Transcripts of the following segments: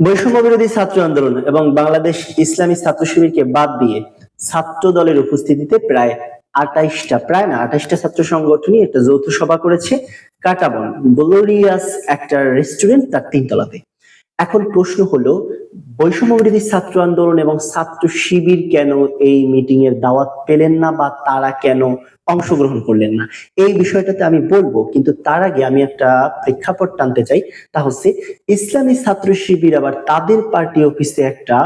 বৈষম্য বিরোধী ছাত্র আন্দোলন এবং বাংলাদেশ ইসলামী ছাত্র শিবিরকে বাদ দিয়ে ছাত্র দলের উপস্থিতিতে প্রায় আঠাইশটা, প্রায় না, আঠাইশটা ছাত্র সংগঠনই একটা যৌথ সভা করেছে। কাটাবন গ্লোরিয়াস একটা রেস্টুরেন্ট তার তিনতলাতে। এখন প্রশ্ন হলো বৈষম্য বিরোধী ছাত্র আন্দোলন এবং ছাত্র শিবির কেন এই মিটিং এর দাওয়াত পেলেন না বা তারা কেন অংশগ্রহণ করলেন না? এই বিষয়টাতে আমি বলব, কিন্তু তার আগে আমি একটা প্রেক্ষাপট টানতে চাই। তা হচ্ছে, ইসলামী ছাত্র শিবির আবার তাদের পার্টি অফিসে একটা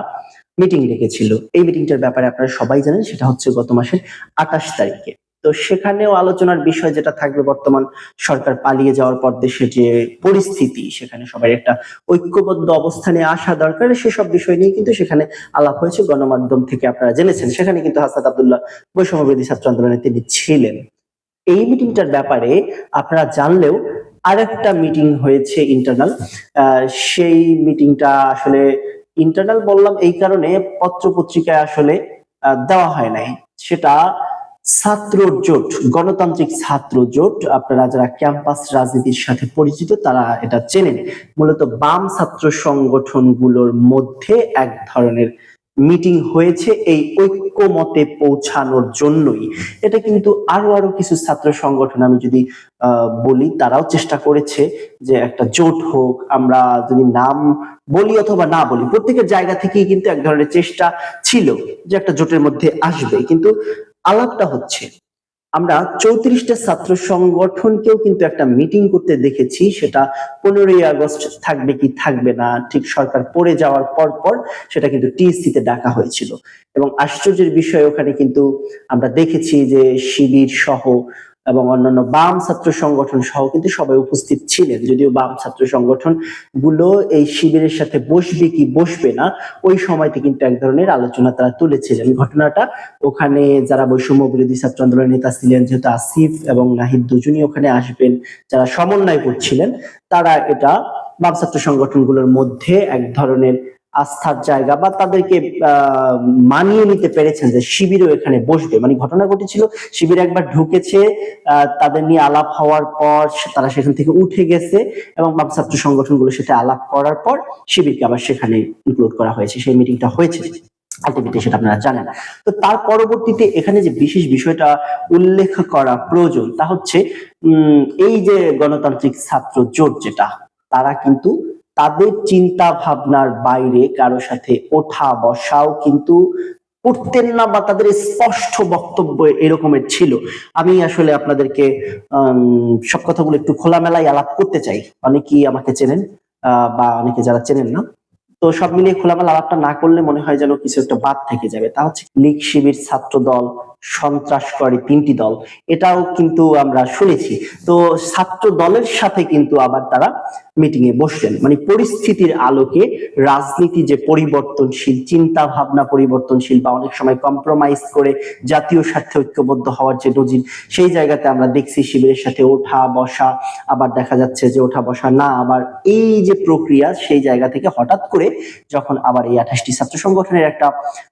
মিটিং রেখেছিল এই মিটিংটার ব্যাপারে আপনারা সবাই জানেন, সেটা হচ্ছে গত মাসের আঠাশ তারিখে। তো সেখানেও আলোচনার বিষয় যেটা থাকবে বর্তমান সরকার পালিয়ে যাওয়ার পর দেশের যে পরিস্থিতি, সেখানে সবাই একটা ঐক্যবদ্ধ অবস্থানে আসা দরকার। সেসব বিষয় নিয়ে কিন্তু সেখানে আলাপ হয়েছে। গণমাধ্যম থেকে আপনারা জেনেছেন। সেখানে কিন্তু হাসাদ আব্দুল্লাহ বৈষম্যবিরোধী ছাত্র আন্দোলনে তিনি ছিলেন। এই মিটিংটার ব্যাপারে আপনারা জানলেও আরেকটা মিটিং হয়েছে ইন্টারনাল সেই মিটিংটা আসলে ইন্টারনাল বললাম এই কারণে পত্র পত্রিকায় আসলে দেওয়া হয় নাই। সেটা ছাত্র জোট গণতান্ত্রিক ছাত্র জোট আপনারা যারা ক্যাম্পাস রাজনীতির সাথে পরিচিত, তারা এটা চেনেন মূলত বাম ছাত্র সংগঠনগুলোর মধ্যে এক ধরনের মিটিং হয়েছে এই ঐক্যমতে পৌঁছানোর জন্যই। এটা কিন্তু আরও আরও কিছু ছাত্র সংগঠন, আমি যদি বলি, তারাও চেষ্টা করেছে যে একটা জোট হোক, আমরা যদি নাম বলি অথবা না বলি, প্রত্যেকের জায়গা থেকেই কিন্তু এক ধরনের চেষ্টা ছিল যে একটা জোটের মধ্যে আসবে। কিন্তু আলাপটা হচ্ছে, আমরা চৌত্রিশটা ছাত্র সংগঠনকেও কিন্তু একটা মিটিং করতে দেখেছি, সেটা পনেরোই আগস্ট থাকবে কি থাকবে না, ঠিক সরকার পড়ে যাওয়ার পর পর সেটা কিন্তু টিএসসিতে ডাকা হয়েছিল। এবং আশ্চর্যের বিষয়, ওখানে কিন্তু আমরা দেখেছি যে শিবির সহ এবং অন্যান্য বাম ছাত্র সংগঠন সহ কিন্তু সবাই উপস্থিত ছিলেন। যদিও বাম ছাত্র সংগঠনগুলো এই শিবিরের সাথে বসবে কি বসবে না, ওই সময়তে কিন্তু এক ধরনের আলোচনা তারা তুলেছিলেন। ঘটনাটা ওখানে যারা বৈষম্য বিরোধী ছাত্র আন্দোলনের নেতা ছিলেন, যেহেতু আসিফ এবং নাহিদ দুজনই ওখানে আসবেন, যারা সমন্বয় করছিলেন তারা এটা বাম ছাত্র সংগঠনগুলোর মধ্যে এক ধরনের আস্থার জায়গা বা তাদেরকে মানিয়ে নিতে পেরেছেন যে শিবিরও এখানে বসবে। মানে ঘটনা ঘটেছিল শিবির একবার ঢুকেছে তাদের নিয়ে আলাপ হওয়ার পর তারা সেখান থেকে উঠে গেছে এবং বাম ছাত্র সংগঠনগুলোর সাথে আলাপ করার পর শিবিরকে আবার সেখানে ইনক্লুড করা হয়েছে। সেই মিটিংটা হয়েছে। আলটিমেটলি সেটা আপনারা জানেন। তো তার পরবর্তীতে এখানে যে বিশেষ বিষয়টা উল্লেখ করা প্রয়োজন তা হচ্ছে উম, এই যে গণতান্ত্রিক ছাত্র জোট যেটা তারা কিন্তু তাদের চিন্তা ভাবনার বাইরে কারও সাথে ওঠা বসাও কিন্তু করতেন না বা তাদের স্পষ্ট বক্তব্য এরকমের ছিল। আমি আসলে আপনাদেরকে সব কথাগুলো একটু খোলামেলায় আলাপ করতে চাই। অনেকেই আমাকে চেনেন বা অনেকে যারা চেনেন না। তো সব মিলিয়ে খোলামেলা আলাপটা না করলে মনে হয় যেন কিছু একটা বাদ থেকে যাবে। তা হচ্ছে লীগ শিবির ছাত্র দল সন্ত্রাসকারী তিনটি দল। এটাও কিন্তু আমরা শুনেছি। তো ছাত্র দলের সাথে কিন্তু আবার তারা মিটিং এ বসলেন। মানে পরিস্থিতির আলোকে রাজনীতি যে পরিবর্তনশীল, চিন্তা ভাবনা পরিবর্তনশীল বা অনেক সময় কম্প্রোমাইজ করে জাতীয় স্বার্থে ঐক্যবদ্ধ হওয়ার যে নজির, সেই জায়গাতে আমরা দেখছি শিবিরের সাথে ওঠা বসা, আবার দেখা যাচ্ছে যে ওঠা বসা না, আবার এই যে প্রক্রিয়া সেই জায়গা থেকে হঠাৎ করে যখন আবার এই আঠাশটি ছাত্র সংগঠনের একটা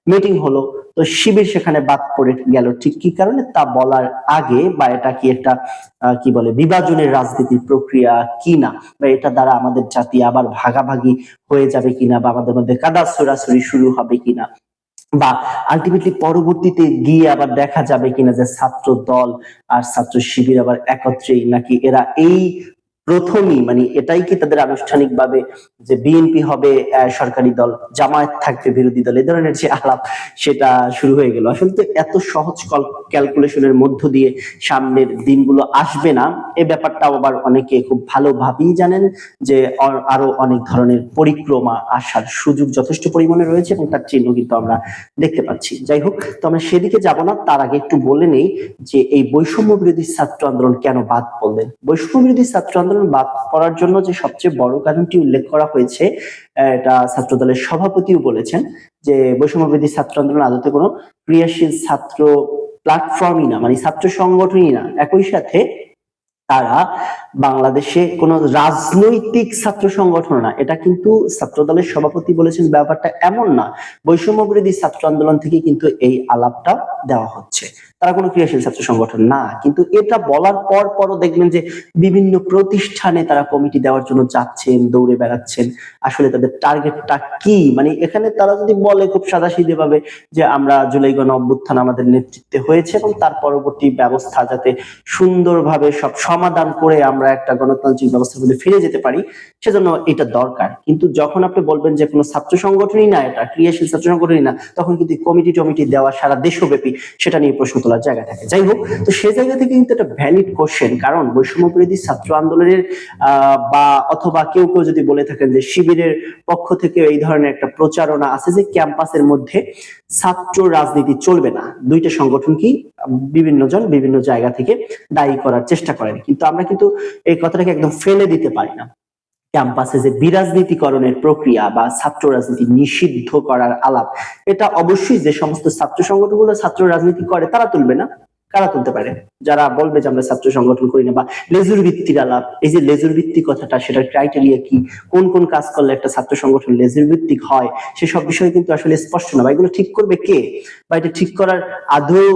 মিটিং হলো তো শিবির সেখানে বাদ পড়ে গেল। ঠিক কি কারণে? তা বলার আগে বা এটা কি একটা কি বলে, বিভাজনের রাজনীতির প্রক্রিয়া কি না? বা এটা দ্বারা আমাদের জাতি আবার ভাগাভাগি হয়ে যাবে কিনা বা আমাদের মধ্যে কাদা ছড়াছড়ি শুরু হবে কিনা বা আলটিমেটলি পরবর্তীতে গিয়ে আবার দেখা যাবে কিনা যে ছাত্র দল আর ছাত্র শিবির আবার একত্রেই নাকি এরা এই প্রথমই মানে এটাই কি তাদের আনুষ্ঠানিকভাবে যে বিএনপি হবে সরকারি দল, জামায়াত থাকবে, বিরোধী দল এই ধরনের যে আলাপ সেটা শুরু হয়ে গেল। আসলে তো এত সহজ ক্যালকুলেশনের মধ্য দিয়ে সামনের দিনগুলো আসবে না। এ ব্যাপারটাও আবার অনেকে খুব ভালোভাবেই জানেন যে আরও অনেক ধরনের পরিক্রমা আসার সুযোগ যথেষ্ট পরিমাণে রয়েছে এবং তার চিহ্ন কিন্তু আমরা দেখতে পাচ্ছি। যাই হোক, তো আমরা সেদিকে যাব না। তার আগে একটু বলে নেই যে এই বৈষম্য বিরোধী ছাত্র আন্দোলন কেন বাদ পড়লেন? বৈষম্য বিরোধী ছাত্র আন্দোলন বাদ পড়ার জন্য যে সবচেয়ে বড় কারণটি উল্লেখ করা হয়েছে এটা ছাত্র দলের সভাপতিও বলেছেন যে বৈষম্য বিরোধী ছাত্র আন্দোলন আদতে কোনো ক্রিয়াশীল ছাত্র প্ল্যাটফর্মই না মানে ছাত্র সংগঠনই না। একই সাথে তারা বাংলাদেশে কোনো রাজনৈতিক ছাত্র সংগঠন না। এটা কিন্তু ছাত্র দলের সভাপতি বলেছেন, ব্যাপারটা এমন না। বৈষম্য বিরোধী ছাত্র আন্দোলন থেকে কিন্তু এই আলাপটা দেওয়া হচ্ছে। তারা কোনো ক্রিয়াশীল ছাত্র সংগঠন না। কিন্তু এটা বলার পর পরও দেখবেন যে বিভিন্ন প্রতিষ্ঠানে তারা কমিটি দেওয়ার জন্য যাচ্ছেন, দৌড়ে বেড়াচ্ছেন। আসলে তাদের টার্গেটটা কি? মানে এখানে তারা যদি বলে খুব সাদাসিধে ভাবে যে আমরা জুলাই গণ অভ্যুত্থান আমাদের নেতৃত্বে হয়েছে এবং তার পরবর্তী ব্যবস্থা যাতে সুন্দরভাবে সব সমাধান করে আমরা একটা গণতান্ত্রিক ব্যবস্থার মধ্যে ফিরে যেতে পারি, সেজন্য এটা দরকার। কিন্তু যখন আপনি বলবেন যে কোনো ছাত্র সংগঠনই না, এটা ক্রিয়াশীল ছাত্র সংগঠনই না, তখন কিন্তু কমিটি টমিটি দেওয়া সারা দেশব্যাপী সেটা নিয়ে প্রশ্ন তোলার জায়গা থাকে। যাই হোক, তো সে জায়গা থেকে কিন্তু একটা ভ্যালিড কোশ্চেন কারণ বৈষম্য ছাত্র আন্দোলনের বা অথবা কেউ কেউ যদি বলে থাকেন যে শিবিরের পক্ষ থেকে এই ধরনের একটা প্রচারণা আছে যে ক্যাম্পাসের মধ্যে ছাত্র রাজনীতি চলবে না। দুইটা সংগঠন কি, বিভিন্ন জন বিভিন্ন জায়গা থেকে দায়ী করার চেষ্টা করেন। কিন্তু আমরা কিন্তু এই কথাটাকে একদম ফেলে দিতে পারি না। ক্যাম্পাসে যে বিরাজনীতিকরণের প্রক্রিয়া বা ছাত্র রাজনীতি নিষিদ্ধ করার আলাপ, এটা অবশ্যই যে সমস্ত ছাত্র সংগঠনগুলো ছাত্র রাজনীতি করে, তারা তুলবে না। কারা তুলতে পারে? যারা বলবে যে আমরা ছাত্র সংগঠন করি না বা লেজুর ভিত্তির আলাপ, এই যে লেজুর ভিত্তি কথাটা, সেটার ক্রাইটেরিয়া কি? কোন কোন কাজ করলে একটা ছাত্র সংগঠন লেজুর ভিত্তিক হয়? সেসব বিষয় কিন্তু আসলে স্পষ্ট না। বা এগুলো ঠিক করবে কে? বা এটা ঠিক করার আদৌ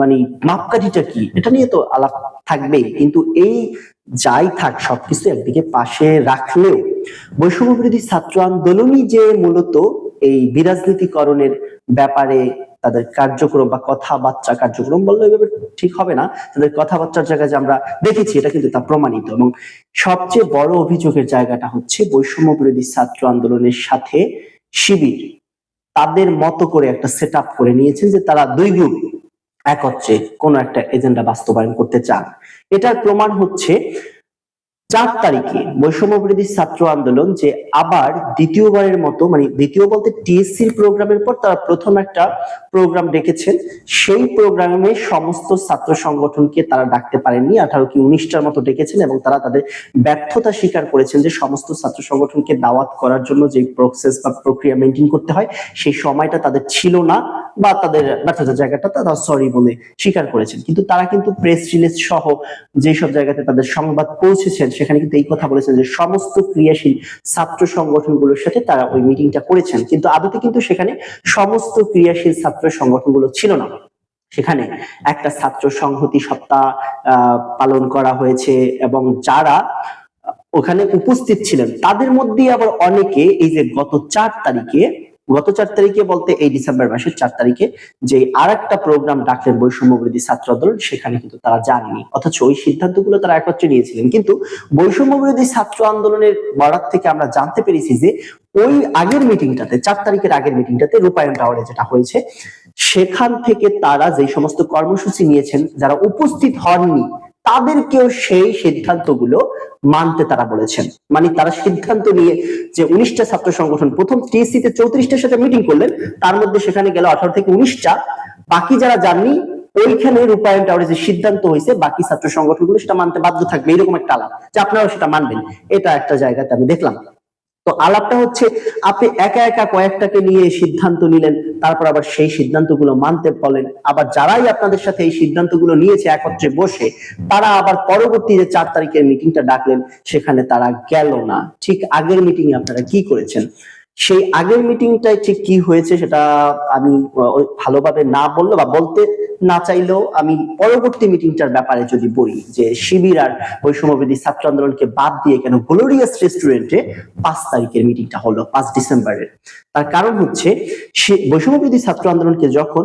মানে মাপকাঠিটা কি? এটা নিয়ে তো আলাপ থাকবেই। কিন্তু এই যাই থাক, সবকিছু একদিকে পাশে রাখলেও বৈষম্য বিরোধী ছাত্র আন্দোলনই যে মূলত এই বিরাজনীতিকরণের ব্যাপারে তাদের কার্যক্রম বা কথাবার্তা কার্যক্রম বললে এভাবে ঠিক হবে না। তাদের কথাবার্তার জায়গায় যে আমরা দেখেছি, এটা কিন্তু তা প্রমাণিত। এবং সবচেয়ে বড় অভিযোগের জায়গাটা হচ্ছে বৈষম্য বিরোধী ছাত্র আন্দোলনের সাথে শিবির। তাদের মতো করে একটা সেট করে নিয়েছেন যে তারা দুই গ্রুপ একত্রে কোনো একটা এজেন্ডা বাস্তবায়ন করতে চান। এটার প্রমাণ হচ্ছে চার তারিখে বৈষম্য বিরোধী ছাত্র আন্দোলন যে আবার দ্বিতীয়বারের মতো মানে দ্বিতীয় বলতে টিএসসির প্রোগ্রামের পর তারা প্রথম একটা প্রোগ্রাম ডেকেছেন। সেই প্রোগ্রামে সমস্ত ছাত্র সংগঠনকে তারা ডাকতে পারেননি। আঠারো কি উনিশটার মতো ডেকেছেন এবং তারা তাদের ব্যর্থতা স্বীকার করেছেন যে সমস্ত ছাত্র সংগঠনকে দাওয়াত করার জন্য যে প্রসেস বা প্রক্রিয়া মেনটেন করতে হয়, সেই সময়টা তাদের ছিল না বা তাদের ব্যর্থতার জায়গাটা তারা সরি বলে স্বীকার করেছেন। কিন্তু তারা কিন্তু প্রেস রিলিজ সহ যেসব জায়গাতে তাদের সংবাদ পৌঁছেছেন সেখানে কিন্তু এই কথা বলেছেন যে সমস্ত ক্রিয়াশীল ছাত্র সংগঠনগুলোর সাথে তারা ওই মিটিংটা করেছেন। কিন্তু আদতে কিন্তু সেখানে সমস্ত ক্রিয়াশীল ছাত্র সংগঠনগুলো ছিল না। সেখানে একটা ছাত্র সংহতি সপ্তাহ পালন করা হয়েছে এবং যারা ওখানে উপস্থিত ছিলেন, তাদের মধ্যে আবার অনেকে এই যে গত চার তারিখে গত চার তারিখে বলতে এই ডিসেম্বর মাসের চার তারিখে যে আর একটা প্রোগ্রাম ডাকলেন বৈষম্য বিরোধী ছাত্র আন্দোলন, সেখানে কিন্তু তারা যাননি। অথচ ওই সিদ্ধান্তগুলো তারা একত্রে নিয়েছিলেন। কিন্তু বৈষম্য বিরোধী ছাত্র আন্দোলনের বরাত থেকে আমরা জানতে পেরেছি যে ওই আগের মিটিংটাতে চার তারিখের আগের মিটিংটাতে রূপায়ণ টাওয়ারে যেটা হয়েছে, সেখান থেকে তারা যে সমস্ত কর্মসূচি নিয়েছেন, যারা উপস্থিত হননি তাদেরকেও সেই সিদ্ধান্তগুলো মানতে তারা বলেছেন। মানে তারা সিদ্ধান্ত নিয়ে যে উনিশটা ছাত্র সংগঠন, প্রথম টিএসসি তে চৌত্রিশটার সাথে মিটিং করলেন, তার মধ্যে সেখানে গেল আঠারো থেকে উনিশটা। বাকি যারা যাননি, ওইখানে রূপায়ণ টাওয়ারে যে সিদ্ধান্ত হয়েছে, বাকি ছাত্র সংগঠনগুলো সেটা মানতে বাধ্য থাকবে। এরকম একটা আলাপ, যে আপনারাও সেটা মানবেন। এটা একটা জায়গাতে আমি দেখলাম। তো আলাপটা হচ্ছে আপনি একা একা কয়েকটাকে নিয়ে সিদ্ধান্ত নিলেন, তারপর আবার সেই সিদ্ধান্তগুলো মানতে বলেন। আবার যারাই আপনাদের সাথে এই সিদ্ধান্তগুলো নিয়েছে একত্রে বসে, তারা আবার পরবর্তী যে চার তারিখের মিটিংটা ডাকলেন, সেখানে তারা গেল না। ঠিক আগের মিটিং এ আপনারা কি করেছেন? সেই আগের মিটিংটায় ঠিক কি হয়েছে সেটা আমি ভালোভাবে না বলল বা বলতে না চাইলেও আমি পরবর্তী মিটিংটার ব্যাপারে যদি বলি যে শিবির আর বৈষম্যবিধি ছাত্র আন্দোলনকে বাদ দিয়ে কেন গ্লোরিয়াস রেস্টুরেন্টে পাঁচ তারিখের মিটিংটা হলো, পাঁচ ডিসেম্বরের। তার কারণ হচ্ছে সে বৈষম্যবিধি ছাত্র আন্দোলনকে যখন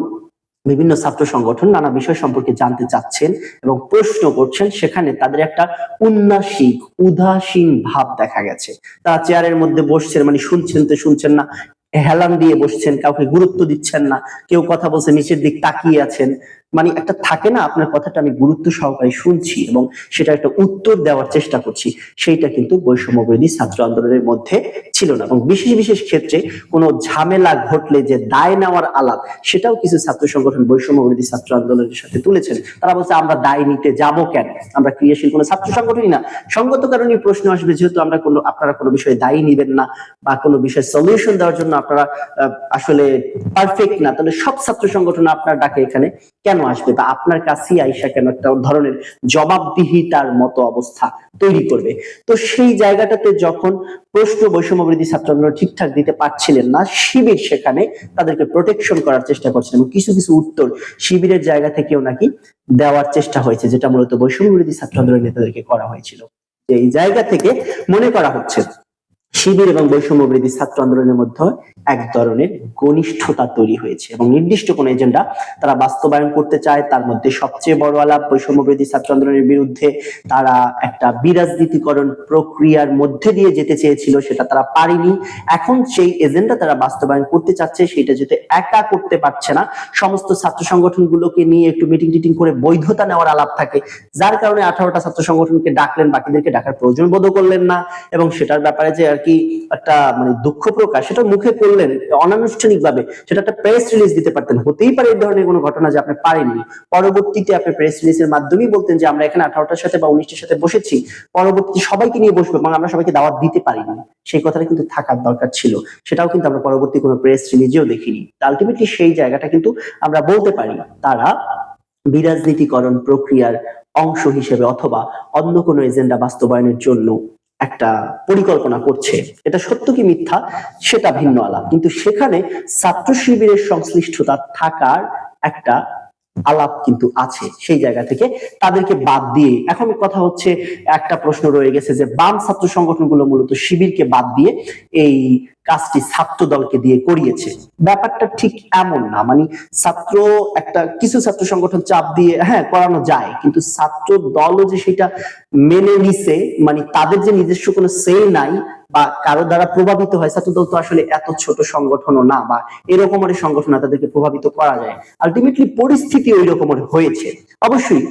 বিভিন্ন ছাত্র সংগঠন নানা বিষয় সম্পর্কে জানতে চাচ্ছেন এবং প্রশ্ন করছেন, সেখানে তাদের একটা উন্নাসিক উদাসীন ভাব দেখা গেছে। তারা চেয়ারের মধ্যে বসছেন মানে শুনছেন তো শুনছেন না, হেলান দিয়ে বসছেন, কাউকে গুরুত্ব দিচ্ছেন না, কেউ কথা বলছে, নিচের দিক তাকিয়ে আছেন। মানে একটা থাকে না, আপনার কথাটা আমি গুরুত্ব সহকারে শুনছি এবং সেটা একটা উত্তর দেওয়ার চেষ্টা করছি, সেইটা কিন্তু বৈষম্য বিরোধী ছাত্র আন্দোলনের মধ্যে ছিল না এবং বিশেষ বিশেষ ক্ষেত্রে কোনো ঝামেলা ঘটলে যে দায় নেওয়ার আলাপ, সেটাও কিছু ছাত্র সংগঠন বৈষম্য বিরোধী ছাত্র আন্দোলনের সাথে তুলেছেন। তারা বলছে, আমরা দায় নিতে যাব কেন? আমরা ক্রিয়াশীল কোনো ছাত্র সংগঠনই না। সঙ্গত কারণে প্রশ্ন আসবে, যেহেতু আমরা কোনো, আপনারা কোনো বিষয়ে দায়ী নিবেন না বা কোনো বিষয়ে সলিউশন দেওয়ার জন্য আপনারা আসলে পারফেক্ট না, তাহলে সব ছাত্র সংগঠন আপনার ডাকে এখানে। কেন? আসবে বা আপনার কাছেই আইসা কেন একটা ধরনের জবাবদিহিতার মতো অবস্থা তৈরি করবে। তো সেই জায়গাটাতে যখন প্রশ্ন বৈষম্যবৃদ্ধি ছাত্র আন্দোলন ঠিকঠাক দিতে পারছিলেন না, শিবির সেখানে তাদেরকে প্রোটেকশন করার চেষ্টা করছিলেন এবং কিছু কিছু উত্তর শিবিরের জায়গা থেকেও নাকি দেওয়ার চেষ্টা হয়েছে, যেটা মূলত বৈষম্যবৃদ্ধি ছাত্র আন্দোলনের নেতাদেরকে করা হয়েছিল। এই জায়গা থেকে মনে করা হচ্ছে শিবির এবং বৈষম্যবৃদ্ধি ছাত্র আন্দোলনের মধ্যে এক ধরনের ঘনিষ্ঠতা তৈরি হয়েছে এবং নির্দিষ্ট কোন এজেন্ডা তারা বাস্তবায়ন করতে চায়, তার মধ্যে সবচেয়ে বড় আলাপ বৈষম্যবৃদ্ধি ছাত্র আন্দোলনের বিরুদ্ধে তারা একটা বিরাজনীতিকরণ প্রক্রিয়ার মধ্যে দিয়ে যেতে চেয়েছিল, সেটা তারা পারেনি। এখন সেই এজেন্ডা তারা বাস্তবায়ন করতে চাচ্ছে, সেটা যেতে একা করতে পারছে না। সমস্ত ছাত্র সংগঠনগুলোকে নিয়ে একটু মিটিং টিটিং করে বৈধতা নেওয়ার আলাপ থাকে। যার কারণে আঠারোটা ছাত্র সংগঠনকে ডাকলেন, বাকিদেরকে ডাকার প্রয়োজন বোধ করলেন না। এবং সেটার ব্যাপারে যে আর কি একটা মানে দুঃখ প্রকাশ, সেটা মুখে করলেন অনানুষ্ঠানিক ভাবে সেটা একটা প্রেস রিলিজ দিতে পারতেন। হতেই পারে এই ধরনের কোনো ঘটনা যে আপনি পারেননি। পরবর্তীতে আপনি প্রেস রিলিজের মাধ্যমেই বলতেন যে আমরা এখানে আঠারোটার সাথে বা উনিশটার সাথে বসেছি। পরবর্তী সবাইকে নিয়ে বসবো এবং আমরা সবাইকে দাওয়াত দিতে পারিনি। সেই কথাটা কিন্তু থাকার দরকার ছিল। সেটাও কিন্তু আমরা পরবর্তী কোনো প্রেস রিলিজেও দেখিনি। আলটিমেটলি সেই জায়গাটা কিন্তু আমরা বলতে পারি, তারা বিরাজনীতিকরণ প্রক্রিয়ার অংশ হিসেবে অথবা অন্য কোনো এজেন্ডা বাস্তবায়নের জন্য একটা পরিকল্পনা করছে। এটা সত্য কি মিথ্যা? সেটা ভিন্ন আলাপ। কিন্তু সেখানে ছাত্র শিবিরের সংশ্লিষ্টতা থাকার একটা আলাপ কিন্তু আছে সেই জায়গা থেকে। তাদেরকে বাদ দিয়ে এখন কথা হচ্ছে, একটা প্রশ্ন রয়ে গেছে যে বাম ছাত্র সংগঠনগুলো মূলত শিবিরকে বাদ দিয়ে এই কাজটি ছাত্র দলকে দিয়ে করিয়েছে। ব্যাপারটা ঠিক এমন না মানে ছাত্র একটা, কিছু ছাত্র সংগঠন চাপ দিয়ে হ্যাঁ করানো যায়, কিন্তু ছাত্র দলও যে সেটা মেনে নিছে মানে তাদের যে নিজস্ব কোনো সে নাই, বা কারও দ্বারা প্রভাবিত হয়, ছাত্র দল তো আসলে এত ছোট সংগঠনও না, বা এরকমের সংগঠন তাদেরকে প্রভাবিত করা যায়। আলটিমেটলি পরিস্থিতি ওই রকম হয়েছে। অবশ্যই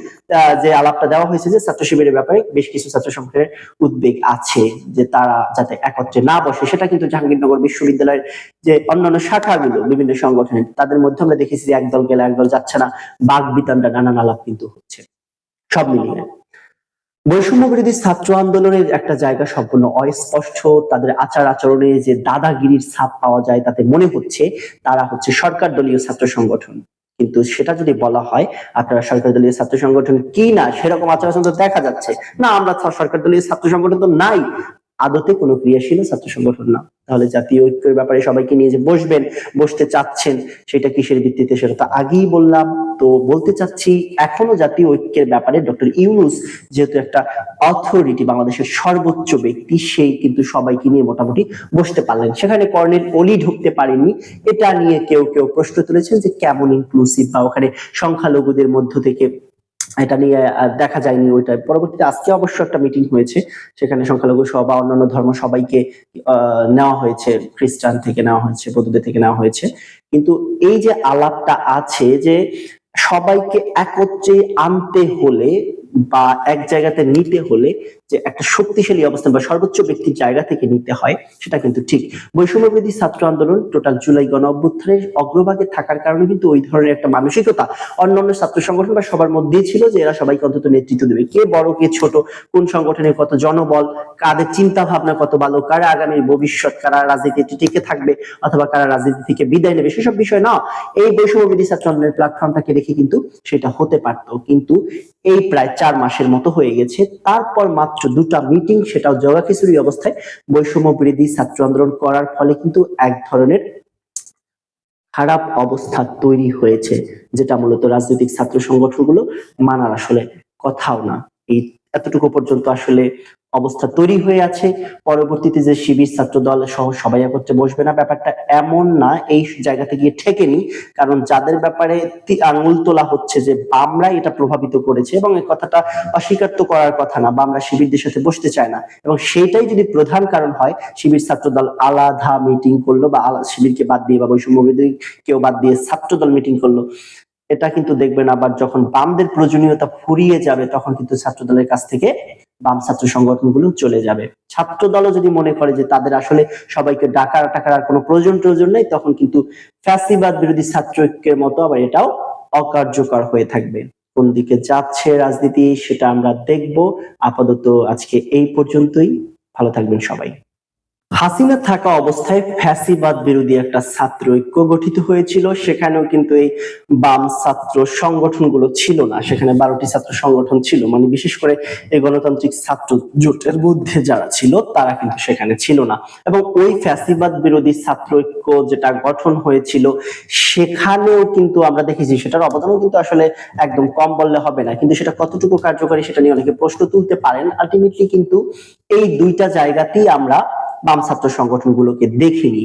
যে আলাপটা দেওয়া হয়েছে যে ছাত্র শিবিরের ব্যাপারে বেশ কিছু ছাত্র সংগঠনের উদ্বেগ আছে, যে তারা যাতে একত্রে না বসে, সেটা কিন্তু জাহাঙ্গীরনগর বিশ্ববিদ্যালয়ের যে অন্যান্য শাখাগুলো, বিভিন্ন সংগঠনের তাদের মধ্যে আমরা দেখেছি যে একদল গেলে একদল যাচ্ছে না। বাঘ বিতানটা নানান আলাপ কিন্তু হচ্ছে। সব মিলিয়ে। বৈষম্য বিরোধী ছাত্র আন্দোলনের একটা জায়গা সম্পূর্ণ অস্পষ্ট। তাদের আচার আচরণে যে দাদাগিরির ছাপ পাওয়া যায়, তাতে মনে হচ্ছে তারা হচ্ছে সরকার দলীয় ছাত্র সংগঠন। কিন্তু সেটা যদি বলা হয়, আপনারা সরকার দলীয় ছাত্র সংগঠন কি না, সেরকম আচার আচরণ তো দেখা যাচ্ছে। না, আমরা সরকার দলীয় ছাত্র সংগঠন তো নাই। আদতে কোনো ক্রিয়াশীল ছাত্র সংগঠন না। তাহলে জাতীয় ঐক্যের ব্যাপারে সবাইকে নিয়ে যে বসবেন, বসতে চাচ্ছেন, সেটা কিসের ভিত্তিতে সেটা তো আগেই বললাম। তো বলতে চাচ্ছি, এখনও জাতীয় ঐক্যের ব্যাপারে ডক্টর ইউনুস যেহেতু একটা অথরিটি বাংলাদেশের সর্বোচ্চ ব্যক্তি, সেই কিন্তু সবাইকে নিয়ে মোটামুটি বসতে পারলেন। সেখানে কর্নেল অলি ঢুকতে পারেনি এটা নিয়ে কেউ কেউ প্রশ্ন তুলেছেন যে কেমন ইনক্লুসিভ বা ওখানে সংখ্যালঘুদের মধ্য থেকে এটা নিয়ে দেখা যায়নি ওইটা। পরবর্তীতে আজকে অবশ্য একটা মিটিং হয়েছে, সেখানে সংখ্যালঘু সহ বা অন্যান্য ধর্ম সবাইকে নেওয়া হয়েছে, খ্রিস্টান থেকে নেওয়া হয়েছে, বৌদ্ধদের থেকে নেওয়া হয়েছে। কিন্তু এই যে আলাপটা আছে যে সবাইকে একত্রে আনতে হলে বা এক জায়গাতে নিতে হলে যে একটা শক্তিশালী অবস্থান বা সর্বোচ্চ ব্যক্তির জায়গা থেকে নিতে হয়, সেটা কিন্তু ঠিক। বৈষম্যবিধি ছাত্র আন্দোলন টোটাল জুলাই গণ অভ্যুত্থানের অগ্রভাগে থাকার কারণে কিন্তু ওই ধরনের একটা মানসিকতা অন্যান্য ছাত্র সংগঠন বা সবার মধ্যেই ছিল যে এরা সবাইকে অন্তত নেতৃত্ব দেবে। কে বড়, কে ছোট, কোন সংগঠনের কত জনবল, কাদের চিন্তা ভাবনা কত ভালো, কারা আগামী ভবিষ্যৎ, কারা রাজনীতিতে টিকে থাকবে অথবা কারা রাজনীতি থেকে বিদায় নেবে, সেসব বিষয় না। এই বৈষম্যবিধি ছাত্র আন্দোলনের প্ল্যাটফর্মটাকে রেখে কিন্তু সেটা হতে পারতো। কিন্তু এই প্রায় চার মাসের মতো হয়ে গেছে। তারপর মাত্র দুটা মিটিং সেটাও জগাখিচুড়ি অবস্থায় বৈষম্য বিরোধী ছাত্র আন্দোলন করার ফলে কিন্তু এক ধরনের খারাপ অবস্থা তৈরি হয়েছে, যেটা মূলত রাজনৈতিক ছাত্র সংগঠনগুলো মানার আসলে কথাও না। এই এতটুকু পর্যন্ত আসলে অবস্থা তৈরি হয়ে আছে। পরবর্তীতে যে শিবির, ছাত্র দল সহ সবাই একত্রে বসবে না, ব্যাপারটা এমন না, এই জায়গাতে গিয়ে ঠেকেনি কারণ যাদের ব্যাপারে আঙুল তোলা হচ্ছে যে বামরা এটা প্রভাবিত করেছে এবং এই কথাটা অস্বীকার তো করার কথা না, বামরা শিবিরদের সাথে বসতে চায় না। এবং সেটাই যদি প্রধান কারণ হয়, শিবির, ছাত্র দল আলাদা মিটিং করল বা শিবিরকে বাদ দিয়ে বা বৈষম্য কেউ বাদ দিয়ে ছাত্র দল মিটিং করল। এটা কিন্তু দেখবেন আবার যখন বামদের প্রয়োজনীয়তা ফুরিয়ে যাবে, তখন কিন্তু ছাত্র দলের কাছ থেকে বাম ছাত্র সংগঠনগুলো চলে যাবে। ছাত্র দলও যদি মনে করে যে তাদের আসলে সবাইকে ডাকার টাকার আর কোনো প্রয়োজন প্রয়োজন নেই, তখন কিন্তু ফ্যাসিবাদ বিরোধী ছাত্র ঐক্যের মতো আবার এটাও অকার্যকর হয়ে থাকবে। কোন দিকে যাচ্ছে রাজনীতি সেটা আমরা দেখব। আপাতত আজকে এই পর্যন্তই। ভালো থাকবেন সবাই। হাসিনা থাকা অবস্থায় ফ্যাসিবাদ বিরোধী একটা ছাত্র ঐক্য গঠিত হয়েছিল। সেখানেও কিন্তু এই বাম ছাত্র সংগঠনগুলো ছিল না। সেখানে বারোটি ছাত্র সংগঠন ছিল। মানে বিশেষ করে এই গণতান্ত্রিক ছাত্র জোটের মধ্যে যারা ছিল, তারা কিন্তু সেখানে ছিল না। এবং ওই ফ্যাসিবাদ বিরোধী ছাত্র ঐক্য যেটা গঠন হয়েছিল, সেখানেও কিন্তু আমরা দেখেছি সেটার অবদানও কিন্তু আসলে একদম কম বললে হবে না। কিন্তু সেটা কতটুকু কার্যকারী সেটা নিয়ে অনেকে প্রশ্ন তুলতে পারেন। আলটিমেটলি কিন্তু এই দুইটা জায়গাতেই আমরা বাম ছাত্র সংগঠনগুলোকে দেখিনি